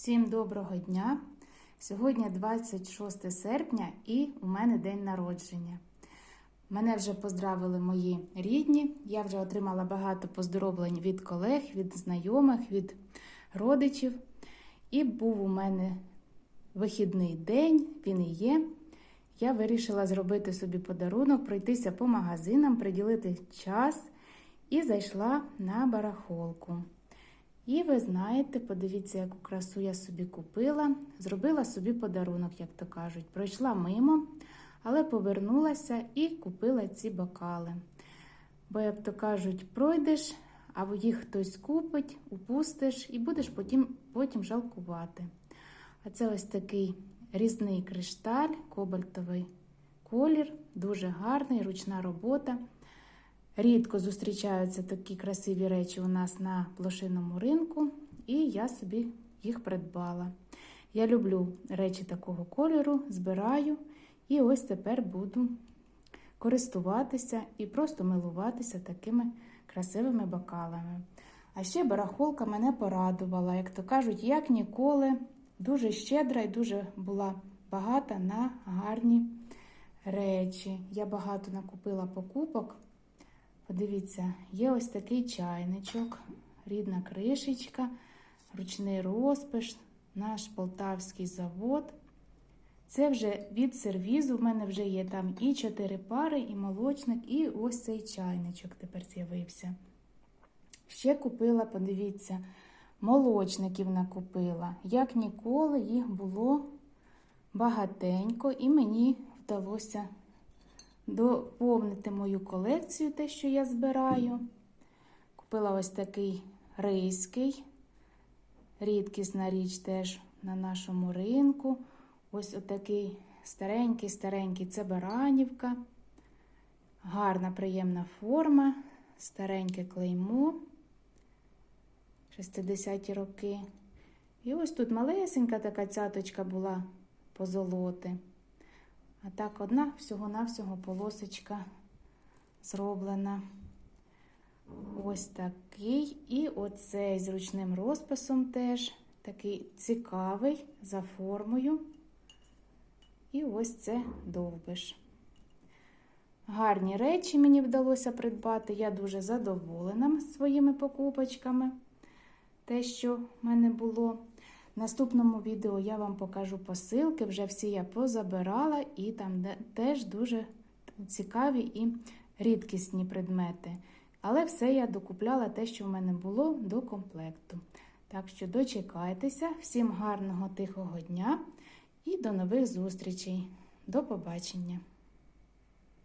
Всім доброго дня! Сьогодні 26 серпня і у мене день народження. Мене вже поздравили мої рідні. Я вже отримала багато поздоровлень від колег, від знайомих, від родичів. І був у мене вихідний день, він і є. Я вирішила зробити собі подарунок, пройтися по магазинам, приділити час і зайшла на барахолку. І ви знаєте, подивіться, яку красу я собі купила. Зробила собі подарунок, як то кажуть. Пройшла мимо, але повернулася і купила ці бокали. Бо, як то кажуть, пройдеш, а їх хтось купить, упустиш і будеш потім, потім жалкувати. А це ось такий різний кришталь, кобальтовий колір, дуже гарний, ручна робота. Рідко зустрічаються такі красиві речі у нас на блошиному ринку, і я собі їх придбала. Я люблю речі такого кольору, збираю і ось тепер буду користуватися і просто милуватися такими красивими бокалами. А ще барахолка мене порадувала, як то кажуть, як ніколи, дуже щедра і дуже була багата на гарні речі. Я багато накупила покупок. Подивіться, є ось такий чайничок, рідна кришечка, ручний розпис, наш полтавський завод. Це вже від сервізу. В мене вже є там і чотири пари, і молочник, і ось цей чайничок тепер з'явився. Ще купила, подивіться, молочників накупила. Як ніколи, їх було багатенько, і мені вдалося доповнити мою колекцію, те, що я збираю. Купила ось такий рийський, рідкісна річ теж на нашому ринку. Ось отакий старенький-старенький це баранівка. Гарна, приємна форма, стареньке клеймо. 60-ті роки. І ось тут малесенька така цяточка була позолоти. А так, одна всього-навсього полосочка зроблена. Ось такий. І оцей з ручним розписом теж такий цікавий за формою. І ось це довбиш. Гарні речі мені вдалося придбати. Я дуже задоволена своїми покупочками. Те, що в мене було. Наступному відео я вам покажу посилки, вже всі я позабирала, і там теж дуже цікаві і рідкісні предмети. Але все я докупляла те, що в мене було до комплекту. Так що дочекайтеся, всім гарного тихого дня і до нових зустрічей. До побачення!